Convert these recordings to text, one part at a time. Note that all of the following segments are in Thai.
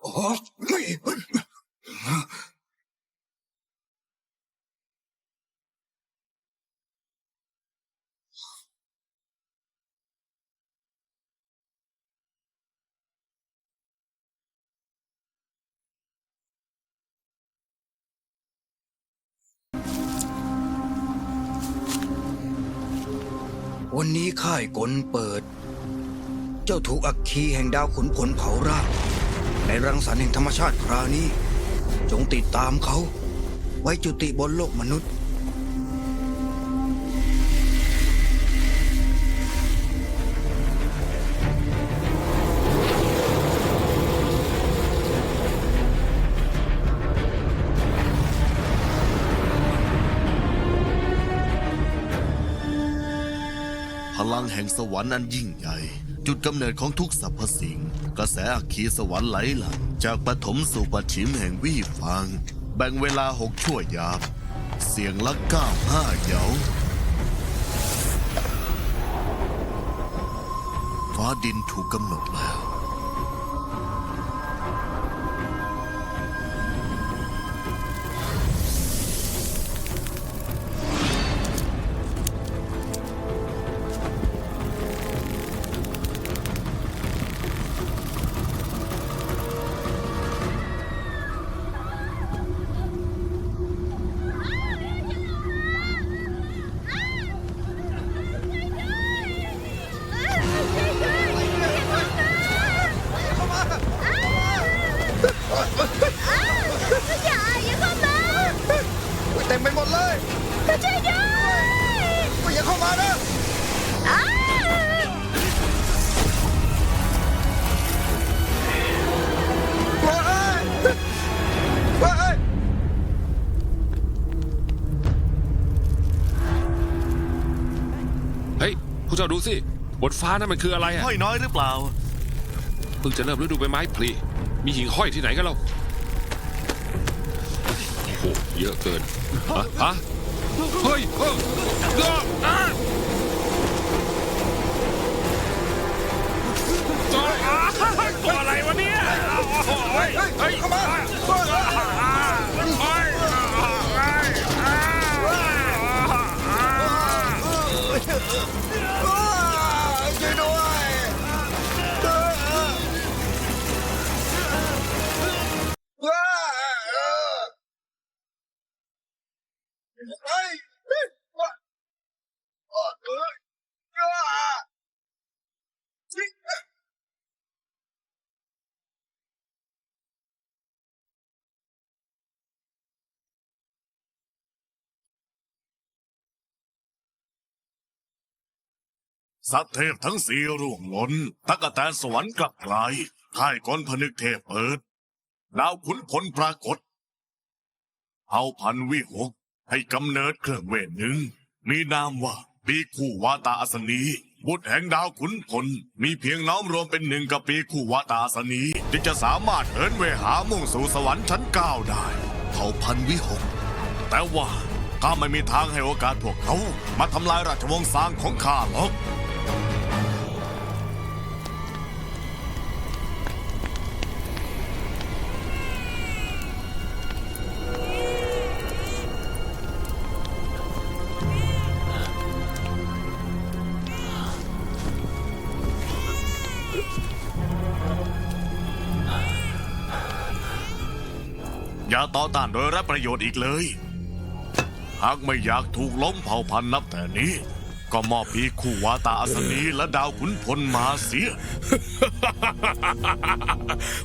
โอ้ วันนี้ค่ายกลเปิด เจ้าถูกอักคีแห่งดาวขุนผลเผาร่างในรังสรรค์แห่งธรรมชาติคราวนี้ จงติดตามเขา ไว้จุติบนโลกมนุษย์ งแห่งสวรรค์อันยิ่งใหญ่ จุดกำเนิดของทุกสรรพสิ่ง กระแสอัคคีสวรรค์ไหลหลั่งจากปฐมสู่ปฐิมแห่งวี่ฟาง แบ่งเวลาหกชั่วยาม เสียงละเก้าห้าเหยาฟ้าดินถูกกำหนดแล้ว ฟ้านั่นมันคืออะไรอะห้อยน้อยหรือเปล่า เพิ่งจะเริ่มฤดูใบไม้ผลิมีหิ่งห้อยที่ไหนกันเล่าโอ้โหเยอะเกินฮะฮะเฮ้ยเฮ้ยเอ้ออะตัวอะตัวอะไรวะเนี่ยโอ้โหเฮ้ยเฮ้ยเข้ามาเฮ้ยเฮ้ยเฮ้ยอะช่ สัตว์เทพทั้งสี่ร่วงหล่นตักกะแตนสวรรค์กลับกลายค่ายกลพนึกเทพเปิดดาวขุนพลปรากฏเอาพันวิหกให้กำเนิดเครื่องเวทหนึ่ง มีนามว่าปีคู่วาตาอัสนี บุตรแห่งดาวขุนพล มีเพียงน้อมรวมเป็นหนึ่งกับปีคู่วาตาอัสนีจึงจะสามารถเหินเวหามุ่งสู่สวรรค์ชั้นเก้าได้เผ่าพันวิหกแต่ว่าข้าไม่มีทางให้โอกาสพวกเขา มาทำลายราชวงศ์ซางของข้าหรอก อย่าต่อต้านโดยรับประโยชน์อีกเลย หากไม่อยากถูกล้มเผ่าพันธุ์นับแต่นี้ ก็มอบพีคู่วาตาอัศนีและดาวขุนพลมาเสีย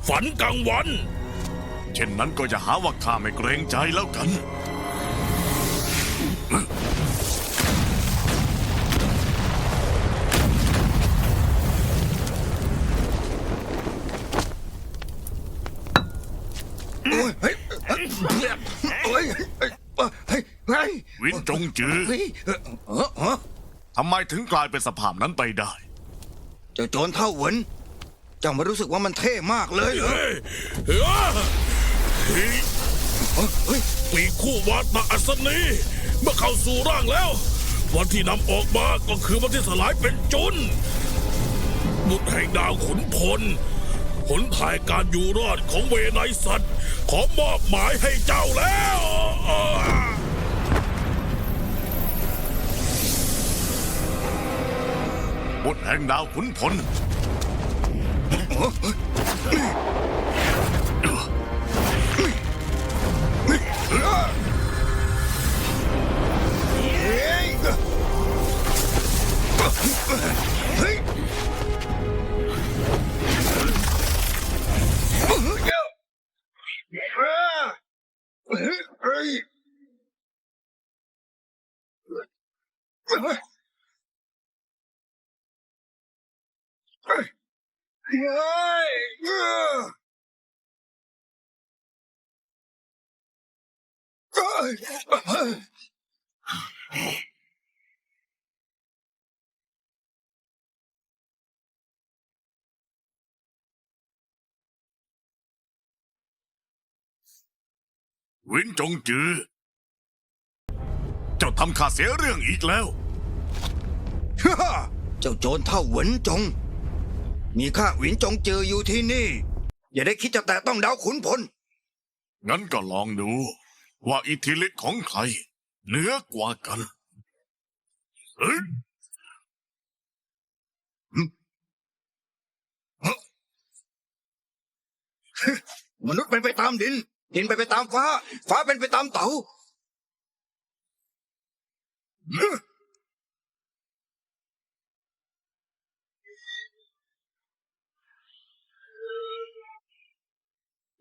ฝันกลางวัน เช่นนั้นก็จะหาว่าข้าไม่เกรงใจแล้วกัน เฮ้ยเฮ้ยเฮ้ยวินจงจือเฮ้ยเออเออทำไมถึงกลายเป็นสภาพนั้นไปได้ เจ้าโจรเท่าเหวินเจ้าไม่รู้สึกว่ามันเท่มากเลยเหรอเฮ้ยเฮ้ยเฮ้ยเฮ้ยปีกคู่วาตะอัศนีเมื่อเข้าสู่ร่างแล้ว วันที่นำออกมาก็คือวันที่สลายเป็นจุนบุตรแห่งดาวขุนพลหนทายการอยู่รอดของเวไนสัตว์ ขอมอบหมายให้เจ้าแล้ว บุธแห่งดาวขุนพลเวินจงจือ เจ้าทำข้าเสียเรื่องอีกแล้วฮ่าเจ้าโจรเท่าเหวินจง มีข้าหวินจงเจออยู่ที่นี่ อย่าได้คิดจะแตะต้องดาวขุนพล งั้นก็ลองดู ว่าอิทธิฤทธิ์ของใครเหนือกว่ากันเอ้ยมนุษย์เป็นไปตามดิน ดินไปนไปตามฟ้า ฟ้าเป็นไปตามเต๋า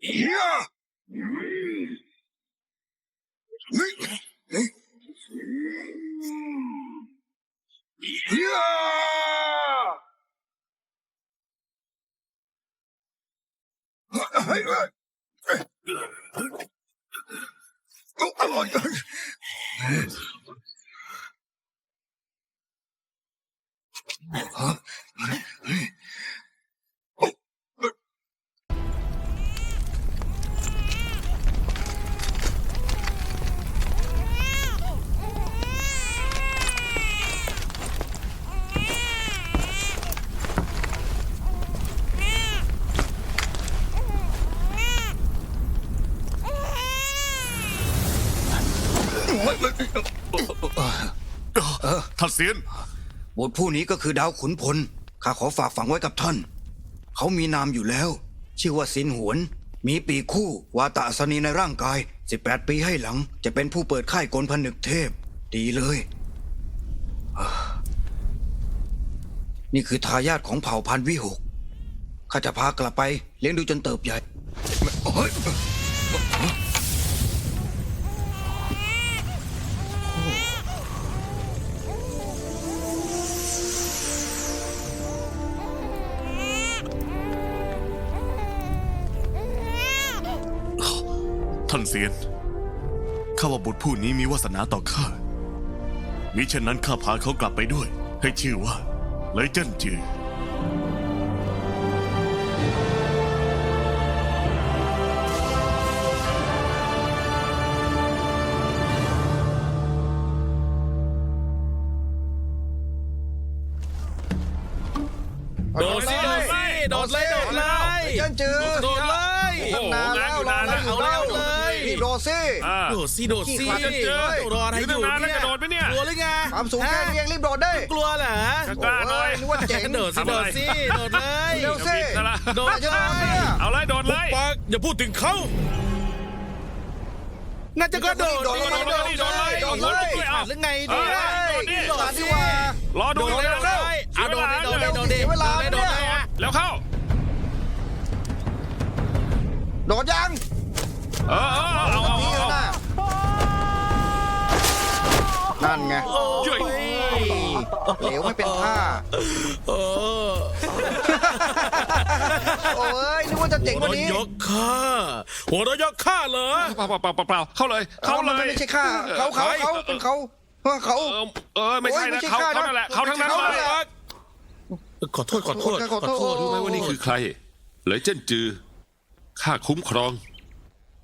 เฮีย เสียน บทผู้นี้ก็คือดาวขุนพล ข้าขอฝากฝังไว้กับท่าน เขามีนามอยู่แล้ว ชื่อว่าสินหวน มีปีกคู่ วาตะอัศนีในร่างกาย 18 ปีให้หลัง จะเป็นผู้เปิดค่ายกลผนึกเทพ ดีเลยอ่านี่คือทายาทของเผ่าพันธุ์วิหก ข้าจะพากลับไปเลี้ยงดูจนเติบใหญ่เฮ้ยานเสียน ข้าว่าบุตรผู้นี้มีวาสนาต่อข้า มิเช่นนั้นข้าพาเขากลับไปด้วย ให้ชื่อว่าเลยเจิ้นจือโดดสิโดดสิโดดเลยโดดเลยเจิ้นจือโดดเลย โอ้โหงานอยู่นานนะเอาแล้วเลยรีบโดดสิอ่าโดดสิโดดสิขี้ขลาดจะเจอ รออะไรอยู่อยู่ตั้งนานแล้วเนี่ยจะโดดไหมเนี่ย กลัวหรือไงความสูงแค่นี้ยังรีบโดดได้กลัวเหรอกล้าหน่อยโอ้ยนึกว่าเจ๋งโดดสิทำโดอะไรดสิโดดเลยเร็วสิซะละโดดจะเลโดดเนี่ยยเอาเลยโดดเลยปากอย่าพูดถึงเขาน่าจะก็โดดโดดดิโดดโดดโดดเลยโดดเลยไม่ขาดหรือไงเอดิอโดดดิ โดดดีกว่า รอโดดูดอยู่เลยแล้วอะโดดดิโดดดิโดดดิเสียเวลาโดดเลยเนี่ย อะ แล้วเข้า โดดยังเออเออเอาเอานี่เอาน่ะนั่นไงช่วยเหลวไม่เป็นท่าเออโอ้ยนึกว่าจะเจ๋งกว่านี้หัวเราะยกข้าหัวเราะยกข้าเหรอเปล่าเปล่าเปล่าเปล่าเข้าเลย เข้าเขาเลมันยไม่ใช่ข้าเขาเขาเขาเป็นเขาว่าเขา เออเออไม่ใช่โอ้ยไม่นะใช่เขาข้านะเขานั่นแหละเขาทั้งนั้นไม่เลใช่ยเขาแหละขอโทษขอโทษขอโทษ รู้ไหมว่านี่คือใคร เหลยเจิ้นจือ ข้าคุ้มครอง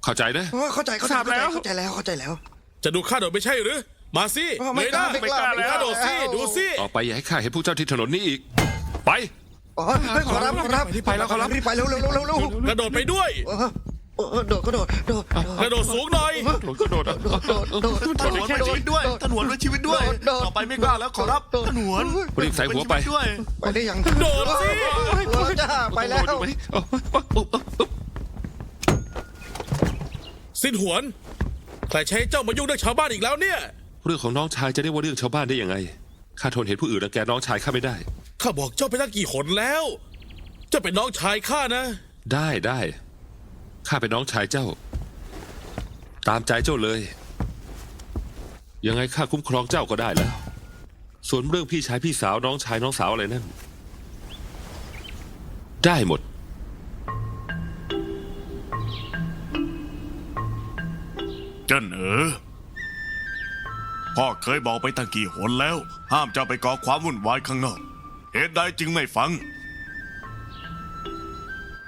เข้าใจนะ เออเข้าใจเข้าใจทราบแล้ว เข้าใจแล้วเข้าใจแล้ว จะดูข้าหน่อยไม่ใช่หรือ มาสิเออไม่เลยกล้านะไม่กล้าดูข้าโดดสิไม่กล้าดูสิออกไปอย่าให้ข้าเห็นพวกเจ้าที่ถนนนี้อีก ไป อ๋อเฮ้ยขอรับขอรับไปแล้วขอรับ รีบไปเร็วเร็วเร็วเร็วเร็วกระโดดไปด้วย เออเออโดดก็โดดโดด กระโดดสูงหน่อย โดดก็โดดอะโดดโดดโดดท่านหวนไว้ชีวิตด้วยท่านหวนไว้ชีวิตด้วย โดด ต่อไปไม่กล้าแล้วขอรับโดดท่านหวนรีบใส่หัวไปชีตด้วย ไปได้ยังโดดสิเออจ้าไปแล้ว โดดอยู่ไหมเอาเอาเอาเอา สิ้นหวน ใครใช้เจ้ามายุ่งเรื่องชาวบ้านอีกแล้วเนี่ย เรื่องของน้องชายจะเรียกว่าเรื่องชาวบ้านได้ยังไง ข้าทนเห็นผู้อื่นรังแกน้องชายข้าไม่ได้ ข้าบอกเจ้าไปตั้งกี่หนแล้ว เจ้าเป็นน้องชายข้านะ ได้ได้ ข้าเป็นน้องชายเจ้า ตามใจเจ้าเลย ยังไงข้าคุ้มครองเจ้าก็ได้แล้ว ส่วนเรื่องพี่ชายพี่สาวน้องชายน้องสาวอะไรนั่น ได้หมด จิ้นเอ๋อพ่อเคยบอกไปตั้งกี่หนแล้ว ห้ามเจ้าไปก่อความวุ่นวายข้างนอก เหตุใดจึงไม่ฟัง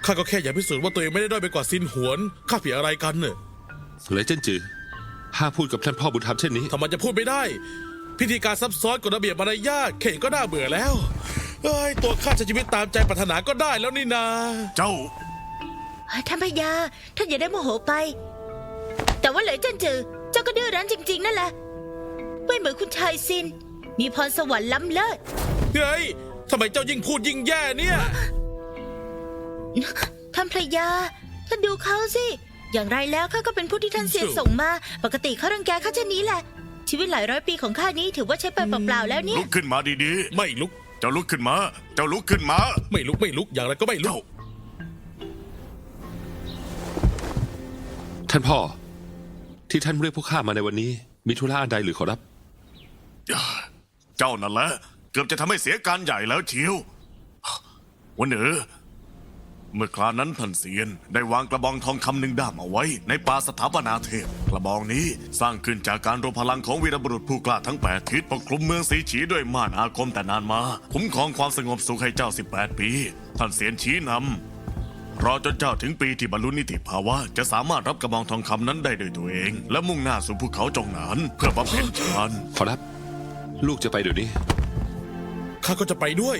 ข้าก็แค่อยากพิสูจน์ว่าตัวเองไม่ได้ด้อยไปกว่าสิ้นหวน ข้าผิดอะไรกันเน่ะเลยเจิ้นจือห้ามพูดกับท่านพ่อบุญธรรมเช่นนี้ ทำไมจะพูดไม่ได้ พิธีการซับซ้อนกฎระเบียบมารยาทเข่งก็น่าเบื่อแล้วเอ้ยตัวข้าใช้ชีวิตตามใจปรารถนาก็ได้แล้วนี่นา เจ้า ท่านพญาท่านอย่าได้โมโหไปแต่ ว่าเหลยเจันจือ เจ้าก็ดื้อรั้นจริง ๆ นั่นแหละ ไม่เหมือนคุณชายซิน มีพรสวรรค์ล้ำเลิศ เฮ้ยทำไมเจ้ายิ่งพูดยิ่งแย่เนี่ย ท่านพระยา ท่านดูเขาสิ อย่างไรแล้วข้าก็เป็นผู้ที่ท่านเสียนส่งมา ปกติเขารังแกข้าเช่นนี้แหละ ชีวิตหลายร้อยปีของข้านี้ถือว่าใช้ไปเปล่าๆแล้วเนี่ลุยกขึ้นมาดีไม่ลุก ๆ เจ้าลุกขึ้นมา เจ้าลุกขึ้นมา ไม่ลุกไม่ลุกอย่างไรก็ไม่ลุก ท่านพ่อ ที่ท่านเรียกพวกข้ามาในวันนี้ มีธุระอันใดหรือขอรับ เจ้านั่นแหละเกือบจะทำให้เสียการใหญ่แล้วเชียววันเอ๋อเมื่อคราวนั้นท่านเซียนได้วางกระบองทองคำหนึ่งด้ามเอาไว้ ในป่าสถาปนาเทพ กระบองนี้สร้างขึ้นจากการรวมพลังของวีรบุรุษผู้กล้าทั้งแปดทิศปกคลุมเมืองสีฉีด้วยม่านอาคมแต่นานมา คุ้มครองความสงบสุขให้เจ้า 18 ปี ท่านเซียนชี้นำ รอจนเจ้าถึงปีที่บรรลุนิติภาวะ จะสามารถรับกระบองทองคำนั้นได้ด้วยตัวเอง และมุ่งหน้าสู่ภูเขาจงหนาน เพื่อบำเพ็ญฌานขอรับ ลูกจะไปเดี๋ยวนี้ ข้าก็จะไปด้วย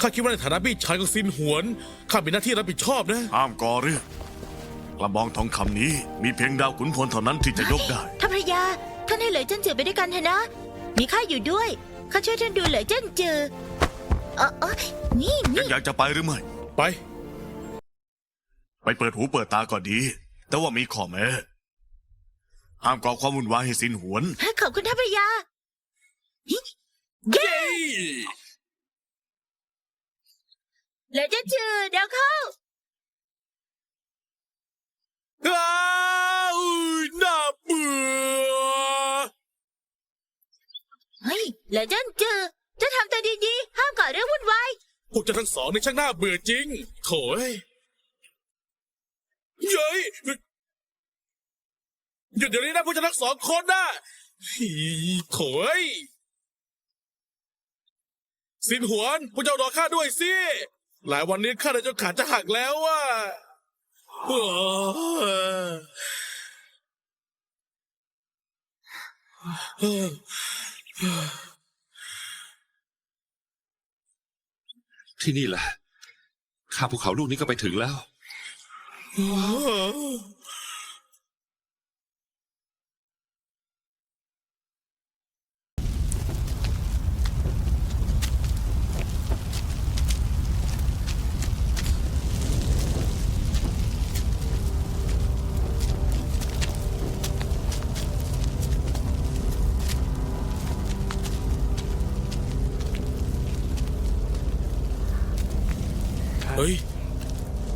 ข้าคิดว่าในฐานะพี่ชายของซินหวน ข้ามีหน้าที่รับผิดชอบนะ ห้ามก่อเรื่องกระบองทองคำนี้มีเพียงดาวขุนพลเท่านั้นที่จะยกได้ ท่านพระยา ท่านให้เหลยเจันจือไปด้วยกันเถอะนะ มีข้าอยู่ด้วย ข้าช่วยท่านดูเหลยเจันจือเออเอยนี่ยันี่งอยากจะไปหรือไม่ ไป ไปเปิดหูเปิดตาก็ดี แต่ว่ามีข้อแม้ห้ามก่อความวุ่นวายให้สินหวน ขอบคุณท่านพระยาเย้เหลยเจันจือเดี๋ยวเข้าอ้าวน่าเบื่อเฮ้ยเหลยเจันจือจะทำตัวดีๆ ห้ามก่อเรื่องวุ่นวาย พวกเจ้าทั้งสองนี่ช่างน่าเบื่อจริงโถยเย้ย หยุดเดี๋ยวนี้นะพวกเจ้าทั้งสองคนนะฮีโถยสินหวนพวกเจ้ารอข้าด้วยสิ หลายวันนี้ข้าได้จนขาจะหักแล้วอะที่นี่แหละข้าภูเขาลูกนี้ก็ไปถึงแล้ว เฮ้ย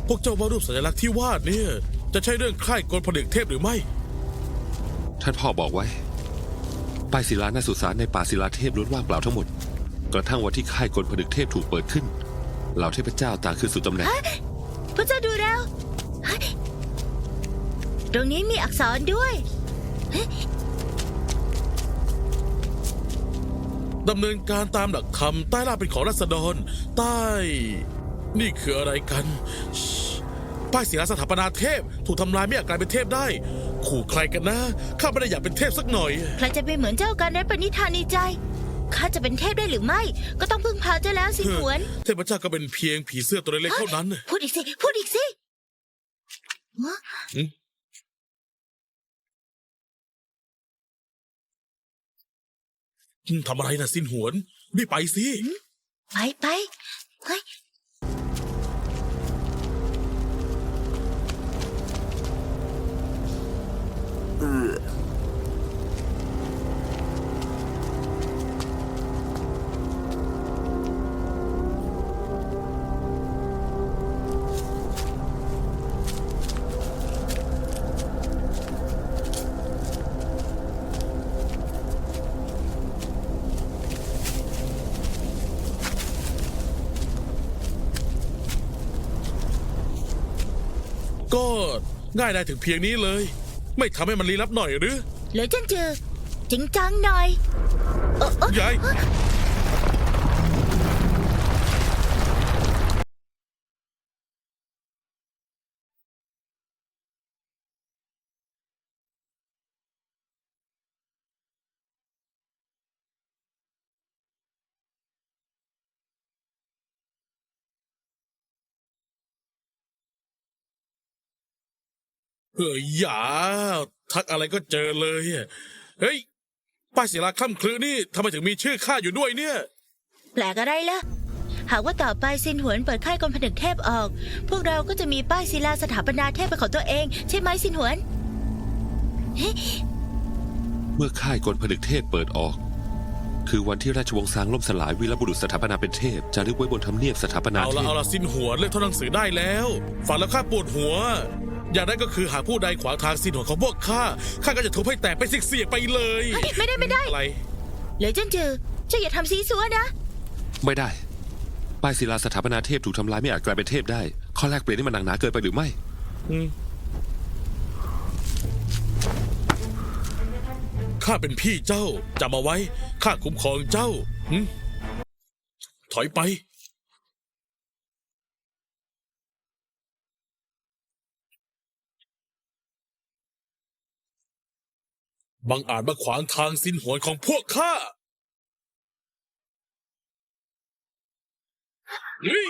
พ วกเจ้าวาดรูปสัญลักษณ์ที่วาดเนี่ย จะใช่เรื่องค่ายกลผลึกเทพหรือไม่ ท่านพ่อบอกไว้ป้ายศิลาหน้าสุสานในป่าศิลาเทพล้วนว่างเปล่าทั้งหมด กระทั่งวันที่ค่ายกลผลึกเทพถูกเปิดขึ้น เหล่าเทพเจ้าต่างขึ้นสู่ตำแหน่ง พระเจ้าดูแล้วเฮ้ยตรงนี้มีอักษรด้วยเฮ้ยดำเนินการตามหลักธรรมใต้ล่าเป็นของรัษฎรใต้ นี่คืออะไรกันชิป้ายศิลาสถาปนาเทพ ถูกทำลายไม่อาจกลายเป็นเทพได้ ขู่ใครกันนะ ข้าไม่ได้อยากเป็นเทพสักหน่อย ใครจะไปเหมือนเจ้ากันนั้นปณิธานในใจ ข้าจะเป็นเทพได้หรือไม่ ก็ต้องพึ่งพาเจ้าแล้วสิหนวน เทพเจ้าก็เป็นเพียงผีเสื้อตัวเล็กๆเท่านั้น พูดอีกสิ พูดอีกสิฮะทำอะไรนะสิ้นหวนรีบไปสิ ไปไปเฮ้ย ง่ายได้ถึงเพียงนี้เลย ไม่ทำให้มันลี้ลับหน่อยหรือ เหลือเจันเจอจริงจังหน่อยเออเออยาย เฮ้ยอย่าทักอะไรก็เจอเลยอะเฮ้ยป้ายศิลาคล่ำคลือนี่ทำไมถึงมีชื่อข้าอยู่ด้วยเนี่ย แปลกอะไรล่ะ หากว่าต่อไปซินหวนเปิดค่ายกรมผนึกเทพออก พวกเราก็จะมีป้ายศิลาสถาปนาเทพเป็นของตัวเอง ใช่ไหมซินหวน เมื่อค่ายกลผนึกเทพเปิดออก คือวันที่ราชวงศ์ซางล่มสลายวีรบุรุษสถาปนาเป็นเทพจะรึกไว้บนทำเนียบสถาปนาเอาเทละพเอาละสิ้นหัวเลิกท่องหนังสือได้แล้วฟังแล้วข้าปวดหัว อย่างนั้นก็คือหากผู้ใดขวางทางสิ้นหัวของพวกข้า ข้าก็จะทุบให้แตกไปเสียกๆไปเลยเฮ้ยไม่ได้ไม่ได้ อะไร เหลือเจันเจอเจ้าอย่าทำซีซัวนะ ไม่ได้ ป้ายศิลาสถาปนาเทพถูกทำลายไม่อาจกลายเป็นเทพได้ ข้อแรกเปลี่ยนนี่มันหนักหนาเกินไปหรือไม่ อืมข้าเป็นพี่เจ้าจำเอาไว้ ข้าคุ้มครองเจ้าหึถอยไป บังอาจมาขวางทางสิ้นหวนของพวกข้าเฮ้ย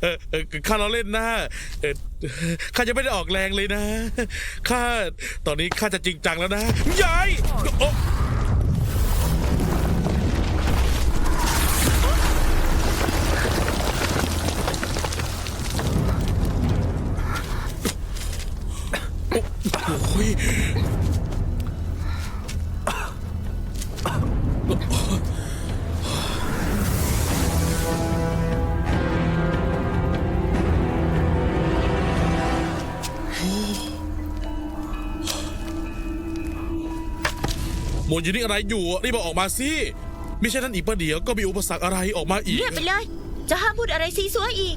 เออเออข้าเราเล่นนะเออข้าจะไม่ได้ออกแรงเลยนะ ข้า ตอนนี้ข้าจะจริงจังแล้วนะยายโอ๊ะ อยู่นี่อะไรอยู่รีบเอาออกมาสิมิใช่นั้นอีกประเดี๋ยวก็มีอุปสรรคอะไรออกมาอีก เงียบไปเลย จะห้ามพูดอะไรซีซัวอีก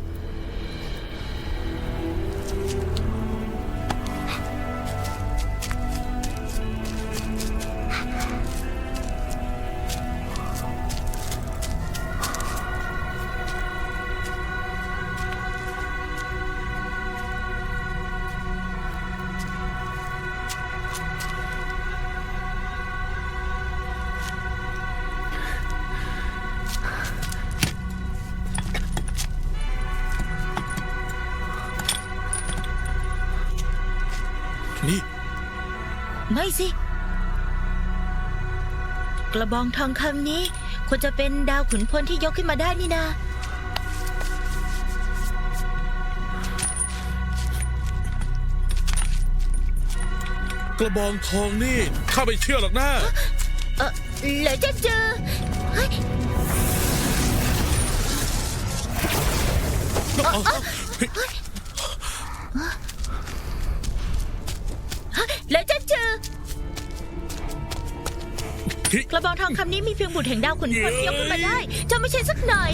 บองทองคำนี้ ควรจะเป็นดาวขุนพลที่ยกขึ้นมาได้นี่นากระบองทองนี่ข้าไม่เชื่อหรอกนะเออเหลือเจันเจอเฮ้ยเอาเอาเหลื กระบองทองคำนี้มีเพียงบุตรแห่งดาวขุนพลที่ยกขึ้นมาได้เจ้าไม่ใช่สักหน่อย